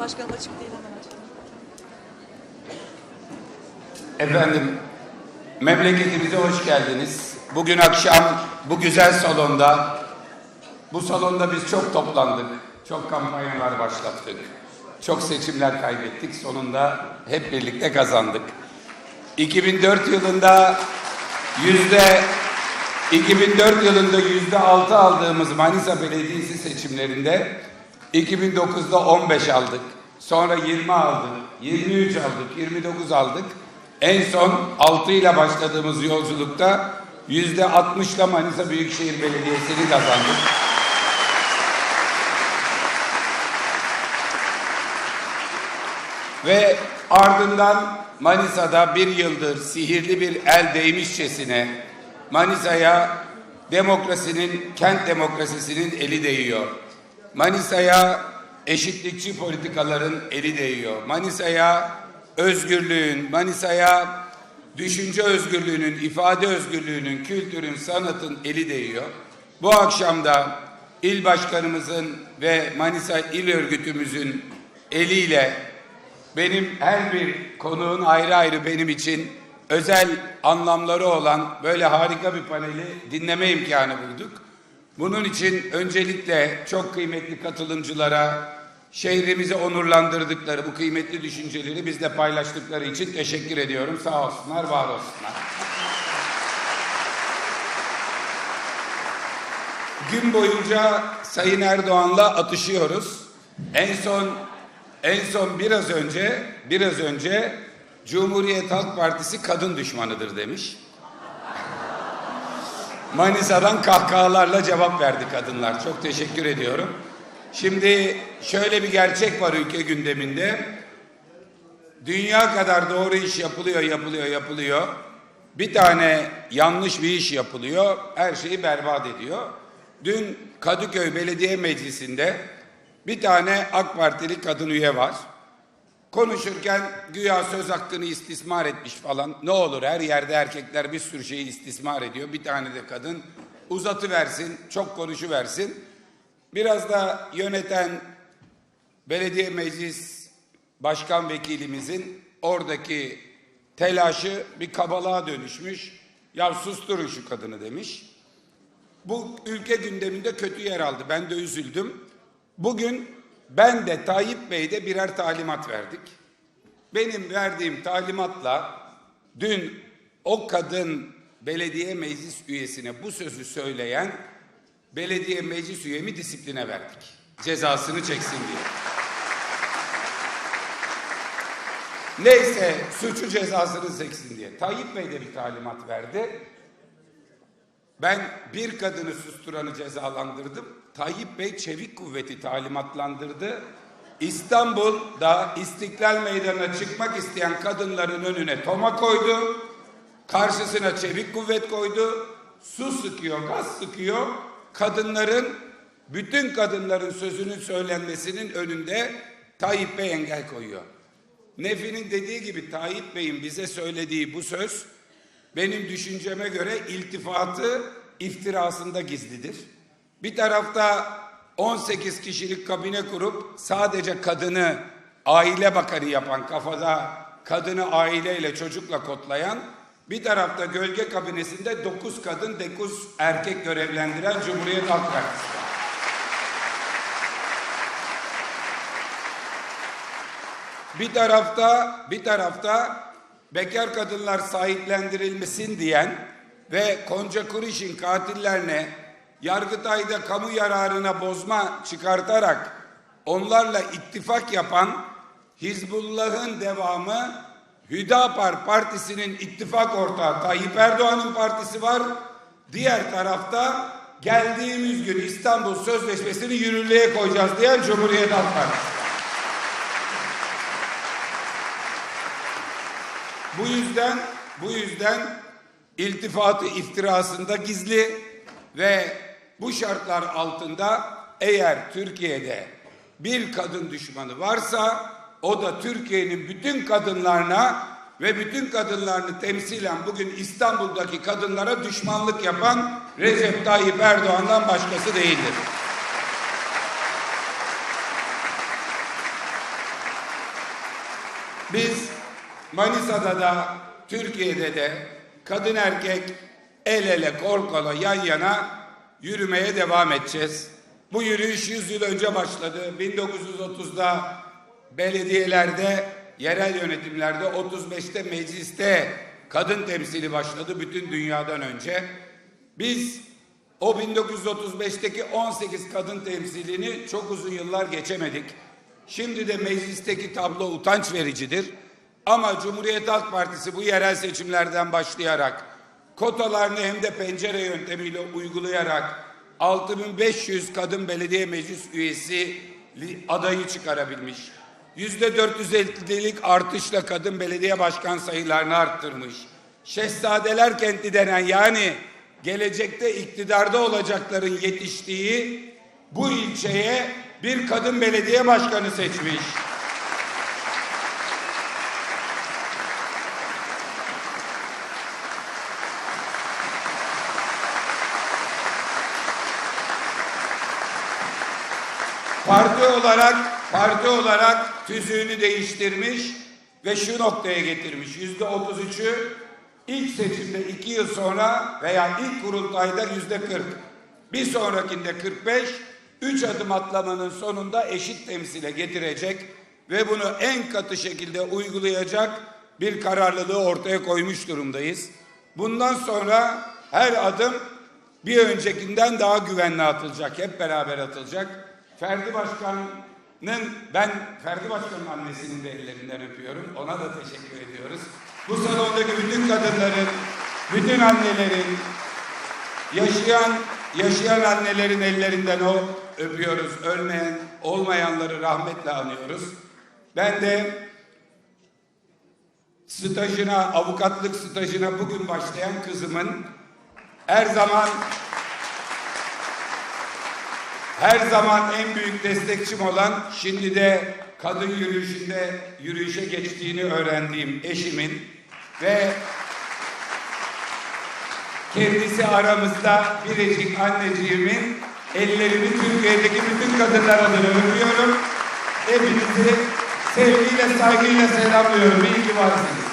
Başkanım açık değil hemen açık. Efendim, memleketimize hoş geldiniz. Bugün akşam bu güzel salonda, bu salonda biz çok toplandık. Çok kampanyalar başlattık. Çok seçimler kaybettik. Sonunda hep birlikte kazandık. 2004 yılında yüzde 2004 yılında yüzde altı aldığımız Manisa Belediyesi seçimlerinde 2009'da 15 aldık. Sonra 20 aldık, 23 aldık, 29 aldık. En son 6 ile başladığımız yolculukta yüzde 60'la Manisa Büyükşehir Belediyesi'ni kazandık. Ve ardından Manisa'da bir yıldır sihirli bir el değmişçesine Manisa'ya demokrasinin, kent demokrasisinin eli değiyor. Manisa'ya eşitlikçi politikaların eli değiyor. Manisa'ya özgürlüğün, Manisa'ya düşünce özgürlüğünün, ifade özgürlüğünün, kültürün, sanatın eli değiyor. Bu akşam da il başkanımızın ve Manisa İl Örgütümüzün eliyle benim her bir konuğun ayrı ayrı benim için özel anlamları olan böyle harika bir paneli dinleme imkanı bulduk. Bunun için öncelikle çok kıymetli katılımcılara, şehrimizi onurlandırdıkları bu kıymetli düşünceleri bizle paylaştıkları için teşekkür ediyorum. Sağ olsunlar, var olsunlar. Gün boyunca Sayın Erdoğan'la atışıyoruz. En son en son biraz önce biraz önce Cumhuriyet Halk Partisi kadın düşmanıdır demiş. Manisa'dan kahkahalarla cevap verdi kadınlar. Çok teşekkür ediyorum. Şimdi şöyle bir gerçek var ülke gündeminde. Dünya kadar doğru iş yapılıyor, yapılıyor, yapılıyor. Bir tane yanlış bir iş yapılıyor, her şeyi berbat ediyor. Dün Kadıköy Belediye Meclisi'nde bir tane AK Partili kadın üye var. Konuşurken güya söz hakkını istismar etmiş falan. Ne olur her yerde erkekler bir sürü şeyi istismar ediyor. Bir tane de kadın uzatı versin, çok konuşu versin. Biraz da yöneten belediye meclis başkan vekilimizin oradaki telaşı bir kabalığa dönüşmüş. Ya susturun şu kadını demiş. Bu ülke gündeminde kötü yer aldı. Ben de üzüldüm. Bugün ben de Tayyip Bey de birer talimat verdik. Benim verdiğim talimatla dün o kadın belediye meclis üyesine bu sözü söyleyen belediye meclis üyemi disipline verdik. Cezasını çeksin diye. Neyse suçu cezasını çeksin diye. Tayyip Bey de bir talimat verdi. Ben bir kadını susturanı cezalandırdım. Tayyip Bey çevik kuvveti talimatlandırdı. İstanbul'da İstiklal Meydanı'na çıkmak isteyen kadınların önüne toma koydu. Karşısına çevik kuvvet koydu. Su sıkıyor, gaz sıkıyor. Kadınların, bütün kadınların sözünün söylenmesinin önünde Tayyip Bey engel koyuyor. Nefi'nin dediği gibi Tayyip Bey'in bize söylediği bu söz benim düşünceme göre iltifatı iftirasında gizlidir. Bir tarafta 18 kişilik kabine kurup sadece kadını aile bakanı yapan kafada kadını aileyle çocukla kotlayan bir tarafta gölge kabinesinde 9 kadın 9 erkek görevlendiren Cumhuriyet Halk Partisi. Bir tarafta bir tarafta bekar kadınlar sahiplendirilmesin diyen ve Konca Kuriş'in katillerine Yargıtay'da kamu yararına bozma çıkartarak onlarla ittifak yapan Hizbullah'ın devamı Hüdapar Partisi'nin ittifak ortağı Tayyip Erdoğan'ın partisi var. Diğer tarafta geldiğimiz gün İstanbul Sözleşmesi'ni yürürlüğe koyacağız diyen Cumhuriyet Halk Partisi. Bu yüzden bu yüzden iltifatı iftirasında gizli ve bu şartlar altında eğer Türkiye'de bir kadın düşmanı varsa o da Türkiye'nin bütün kadınlarına ve bütün kadınlarını temsilen bugün İstanbul'daki kadınlara düşmanlık yapan Recep Tayyip Erdoğan'dan başkası değildir. Biz Manisa'da da Türkiye'de de kadın erkek el ele kol kola yan yana yürümeye devam edeceğiz. Bu yürüyüş 100 yıl önce başladı. 1930'da belediyelerde, yerel yönetimlerde, 35'te mecliste kadın temsili başladı bütün dünyadan önce. Biz o 1935'teki 18 kadın temsilini çok uzun yıllar geçemedik. Şimdi de meclisteki tablo utanç vericidir. Ama Cumhuriyet Halk Partisi bu yerel seçimlerden başlayarak kotalarını hem de pencere yöntemiyle uygulayarak 6500 kadın belediye meclis üyesi adayı çıkarabilmiş. Yüzde 450'lik artışla kadın belediye başkan sayılarını arttırmış. Şehzadeler kenti denen yani gelecekte iktidarda olacakların yetiştiği bu ilçeye bir kadın belediye başkanı seçmiş. Parti olarak parti olarak tüzüğünü değiştirmiş ve şu noktaya getirmiş. Yüzde 33'ü ilk seçimde iki yıl sonra veya ilk kurultayda yüzde 40. Bir sonrakinde 45. Üç adım atlamanın sonunda eşit temsile getirecek ve bunu en katı şekilde uygulayacak bir kararlılığı ortaya koymuş durumdayız. Bundan sonra her adım bir öncekinden daha güvenli atılacak, hep beraber atılacak. Ferdi Başkan'ın, ben Ferdi Başkan'ın annesinin de ellerinden öpüyorum. Ona da teşekkür ediyoruz. Bu salondaki bütün kadınların, bütün annelerin, yaşayan yaşayan annelerin ellerinden o öpüyoruz. Ölmeyen, olmayanları rahmetle anıyoruz. Ben de stajına, avukatlık stajına bugün başlayan kızımın her zaman her zaman en büyük destekçim olan şimdi de kadın yürüyüşünde yürüyüşe geçtiğini öğrendiğim eşimin ve kendisi aramızda biricik anneciğimin ellerini Türkiye'deki bütün kadınlar adına öpüyorum. Hepinizi sevgiyle saygıyla selamlıyorum. İyi ki varsınız.